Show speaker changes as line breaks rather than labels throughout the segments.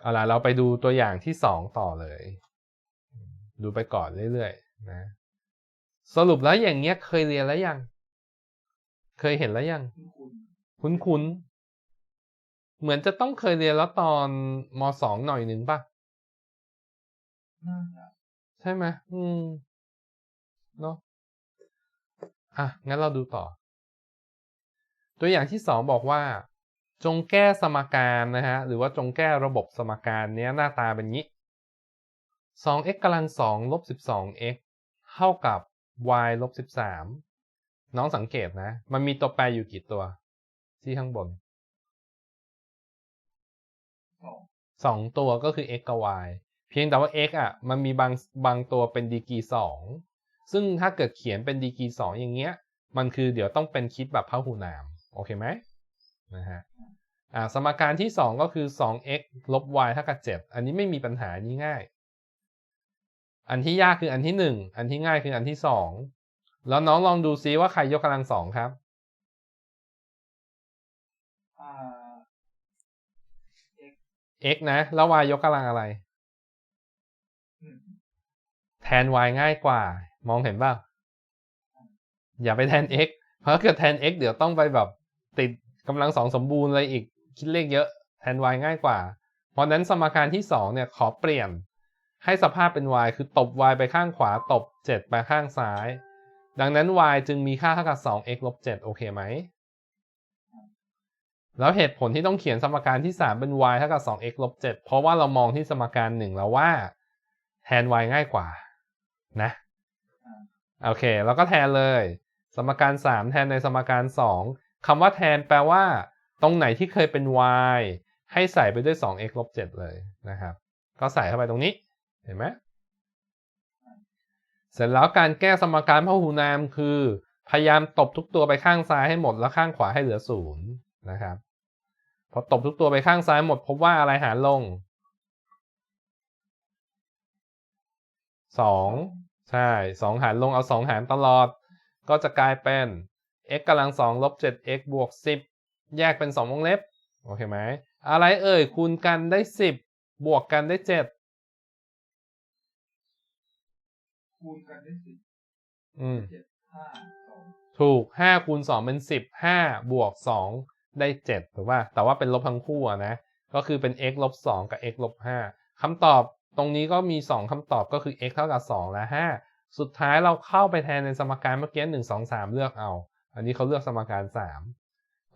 เอาล่ะเราไปดูตัวอย่างที่สองต่อเลย ดูไปก่อนเรื่อยๆนะ สรุปแล้วอย่างเงี้ยเคยเรียนแล้วยัง เคยเห็นแล้วยัง
คุณ
คุ้นๆเหมือนจะต้องเคยเรียนแล้วตอนมสองหน่อยหนึ่งป่ะ
น่าจะ
ใช่ไหมอืมเนาะอะ งั้นเราดูต่อ ตัวอย่างที่สองบอกว่า จงแก้สมการนะฮะหรือว่าจงแก้ระบบสมการเนี้ยหน้าตาเป็นงี้ 2x กำลัง2ลบ 12x เท่ากับ y ลบ 13 น้องสังเกตนะ มันมีตัวแปรอยู่กี่ตัว ที่ข้างบน
สอง
ตัวก็คือ x กับ y เพียงแต่ว่า x อะ มันมีบางบางตัวเป็นดีกรีสองซึ่งถ้าเกิดเขียนเป็นดีกรีสองอย่างเงี้ย มันคือเดี๋ยวต้องเป็นคิดแบบพหูนาม โอเคไหมนะฮะ อ่าสมการที่ 2 ก็คือ 2x ลบ y เท่ากับ 7 อันนี้ไม่มีปัญหานี้ง่าย อันที่ยากคืออันที่ 1 อันที่ง่ายคืออันที่ 2 แล้วน้องลองดูซิว่าใครยกกำลังสองครับ
อ่า
x นะ แล้ว y ยกกำลังอะไร
หนึ่ง
แทน y ง่ายกว่า มองเห็นป่ะอย่าไปแทน x เพราะถ้าเกิดแทน x เดี๋ยวต้องไปแบบติดกำลังสองสมบูรณ์เลยอีก คิดเลขเยอะแทน y ง่ายกว่า เพราะนั้นสมการที่2เนี่ยขอเปลี่ยน ให้สภาพเป็น y คือตบ y ไปข้างขวาตบ 7 ไปข้างซ้าย ดังนั้น y จึงมีค่าเท่ากับ 2x ลบ7โอเคไหม แล้วเหตุผลที่ต้องเขียนสมการที่ 3 เป็น y เท่ากับ 2x ลบ7เพราะว่าเรามองที่สมการ 1 แล้วว่าแทน y ง่ายกว่า นะโอเค แล้วก็แทนเลย สมการ 3 แทนในสมการ 2คำว่าแทนแปลว่า ตรงไหนที่เคยเป็น y ให้ใส่ไปด้วย 2x ลบ7เลยนะครับ ก็ใส่เข้าไปตรงนี้ เห็นไหม เสร็จแล้วการแก้สมการพหูนามคือ พยายามตบทุกตัวไปข้างซ้ายให้หมดแล้วข้างขวาให้เหลือศูนย์นะครับ พอตบทุกตัวไปข้างซ้ายหมดพบว่าอะไรหารลงสองใช่สองหารลงเอาสองหารตลอด ก็จะกลายเป็น x กำลังสองลบเจ็ด x บวกสิบ แยกเป็นสองวงเล็บ โอเคไหม อะไรเอ่ย คูณกันได้สิบบวกกันได้เจ็ด
คูณกันได้สิบ
อืม
เจ็ดห้าสอง
ถูกห้าคูณสองเป็นสิบห้าบวกสองได้เจ็ดถูกป่ะแต่ว่าเป็นลบทั้งคู่อะนะ ก็คือเป็น x ลบสองกับ x ลบห้าคำตอบตรงนี้ก็มีสองคำตอบก็คือ x เท่ากับสองและห้าสุดท้ายเราเข้าไปแทนในสมการเมื่อกี้หนึ่งสองสามเลือกเอา อันนี้เขาเลือกสมการสาม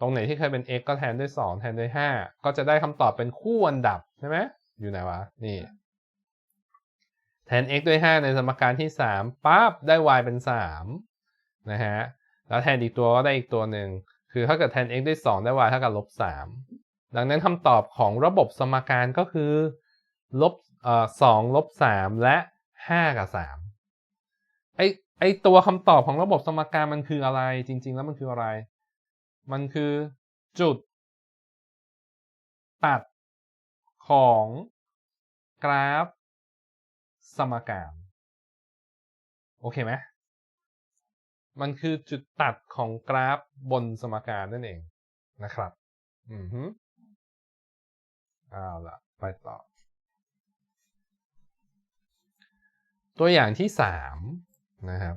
ตรงไหนที่เคยเป็น x ก็แทนด้วยสองแทนด้วยห้าก็จะได้คำตอบเป็นคู่อันดับใช่ไหมอยู่ไหนวะ นี่ แทน x ด้วย 5 ในสมการที่ 3ปั๊บได้ y เป็น 3 นะฮะ แล้วแทนอีกตัวก็ได้อีกตัวหนึ่ง คือถ้าเกิดแทน x ด้วย 2 ได้ y เท่ากับลบ 3 ดังนั้นคำตอบของระบบสมการก็คือลบเอ่อ2ลบ3และ5กับ3ไอไอตัวคำตอบของระบบสมการมันคืออะไร จริง ๆ แล้วมันคืออะไร มันคือจุด ตัดของกราฟ สมการ โอเคไหมมันคือจุดตัดของกราฟบนสมการนั่นเองนะครับ อือฮึเอาล่ะไปต่อ ตัวอย่างที่สามนะครับ